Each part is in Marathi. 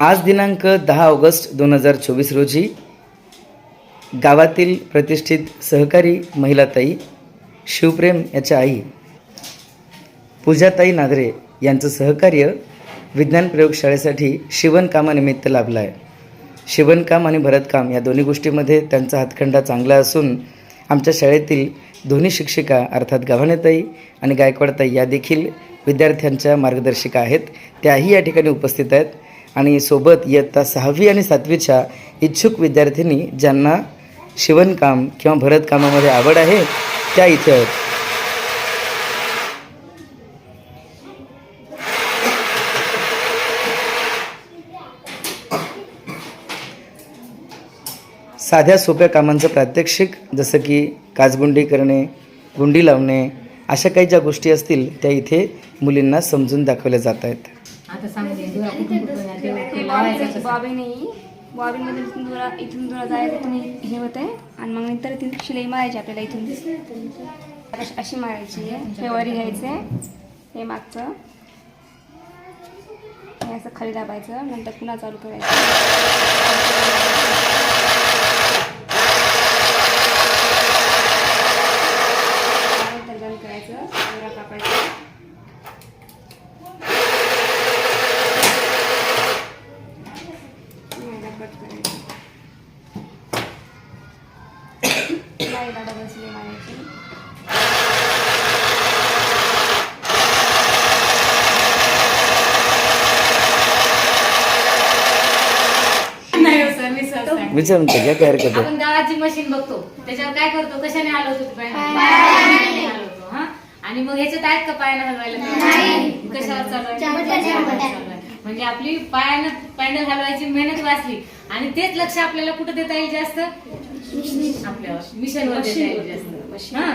आज दिनांक दहा ऑगस्ट दोन हजार चोवीस रोजी गावातील प्रतिष्ठित सहकारी महिलाताई शिवप्रेम याच्या आई पूजाताई नादरे यांचं सहकार्य विज्ञान प्रयोगशाळेसाठी शिवणकामानिमित्त लाभलं आहे शिवणकाम आणि भरतकाम या दोन्ही गोष्टीमध्ये त्यांचा हातखंडा चांगला असून आमच्या शाळेतील दोन्ही शिक्षिका अर्थात गव्हाणेताई आणि गायकवाडताई या देखील विद्यार्थ्यांच्या मार्गदर्शिका आहेत. त्याही या ठिकाणी उपस्थित आहेत. आणि सोबत इयत्ता सहावी आणि सातवीच्या इच्छुक विद्यार्थिनी ज्यांना शिवणकाम किंवा भरतकामामध्ये आवड आहे त्या इथे आहेत. साध्या सोप्या कामांचं प्रात्यक्षिक जसं की काचगुंडी करणे गुंडी लावणे अशा काही ज्या गोष्टी असतील त्या इथे मुलींना समजून दाखवल्या जात आहेत. बॉबी नाही. बॉबीमध्ये इथून दुरा इथून दुरा जायचं इथून हे होतंय. आणि मग नंतर ती शिलाई मारायची आपल्याला इथून. अशी- अशी मारायची आहे. हे वरी घ्यायचे हे मागचं. हे असं खाली दाबायचं. नंतर पुन्हा चालू करायचं नंतर बंद करायचं दोरा कापायचं नाही कट करायचं लाईला डबल सिलाई मारायची नाही हो सर मी सहज सांगते. विचारून घ्या काय हरकत आहे. आपण गावाची मशीन बघतो. त्याच्यावर काय करतो? कशाने हलवतो तू पाय पायाने हलवतो हा? आणि मग ह्याच्यात आहेत का पायाने हलवायला कशावर चालवायचं म्हणजे आपली पायानं पॅन्डल हलवायची मेहनत वाचली. आणि तेच लक्ष आपल्याला कुठं देता येईल जास्त? आपल्यावर मिशनवर देता येईल जास्त. हा.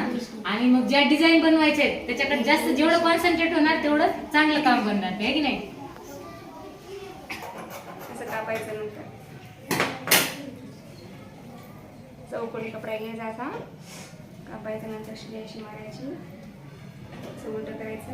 आणि मग ज्या डिझाईन बनवायचे आहेत त्याच्याकडे जास्त जेवढं कॉन्सन्ट्रेट होणार तेवढं चांगलं काम बनणार. आहे की नाही? असं कापायचं नंतर. चौकोनी कपडा घ्यायचा असा. कापायचं नंतर शिलाई अशी मारायची. असं करायचं.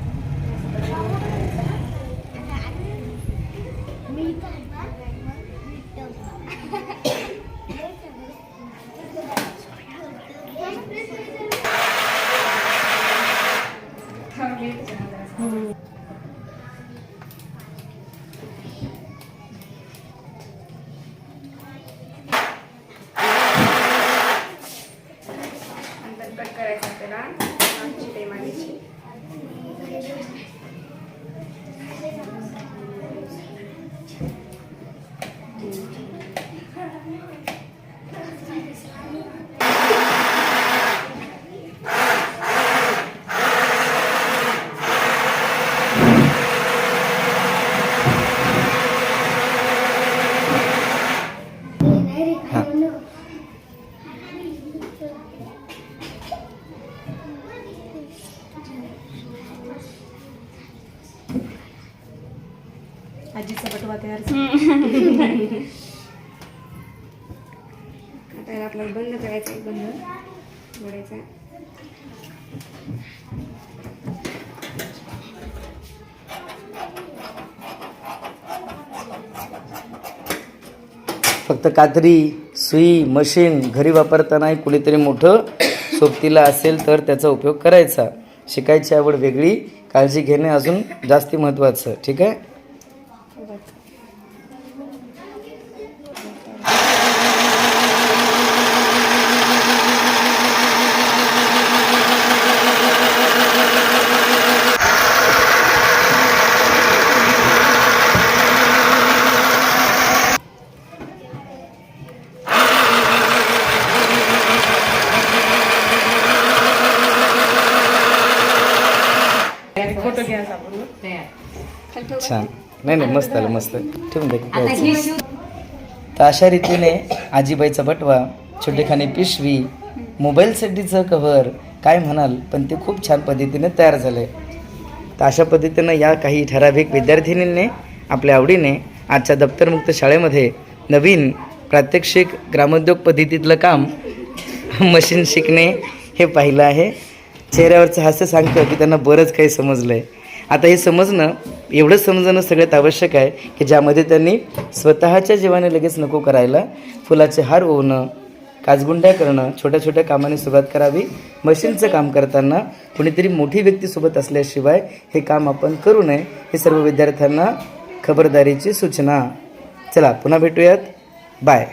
नंतर कट करायचं आपल्याला आणि शिलाई मारायची आजीचा बटवा तयार आता याला आपल्याला बंद करायचं आहे बंद. जोडायचं फक्त कात्री सुई मशीन घरी वापरतानाही कुणीतरी मोठं सोबतीला असेल तर त्याचा उपयोग करायचा. शिकायची आवड वेगळी काळजी घेणे अजून जास्ती महत्त्वाचं ठीक आहे फोटो घ्यायचा तयार खाली ठेवू का? छान. नाही नाही मस्त आलं मस्त. ठेवून दे. शिव तर अशा रीतीने आजीबाईचा बटवा छोटेखानी पिशवी मोबाईल सेटीचं कव्हर काय म्हणाल पण ते खूप छान पद्धतीने तयार झालं तर अशा पद्धतीनं या काही ठराविक विद्यार्थिनींनी आपल्या आवडीने आजच्या दप्तरमुक्त शाळेमध्ये नवीन प्रात्यक्षिक ग्रामोद्योग पद्धतीतलं काम मशीन शिकणे हे पाहिलं आहे. चेहऱ्यावरचं हास्य सांगतं की त्यांना बरंच काही समजलं आहे आता हे समजणं एवढं समजणं सगळ्यात आवश्यक आहे की ज्यामध्ये त्यांनी स्वतःच्या जीवाने लगेच नको करायला फुलाचे हार ओवणं काजगुंड्या करणं छोट्या छोट्या कामाने सुरुवात करावी मशीनचं काम करताना कुणीतरी मोठी व्यक्तीसोबत असल्याशिवाय हे काम आपण करू नये हे सर्व विद्यार्थ्यांना खबरदारीची सूचना. चला पुन्हा भेटूयात. बाय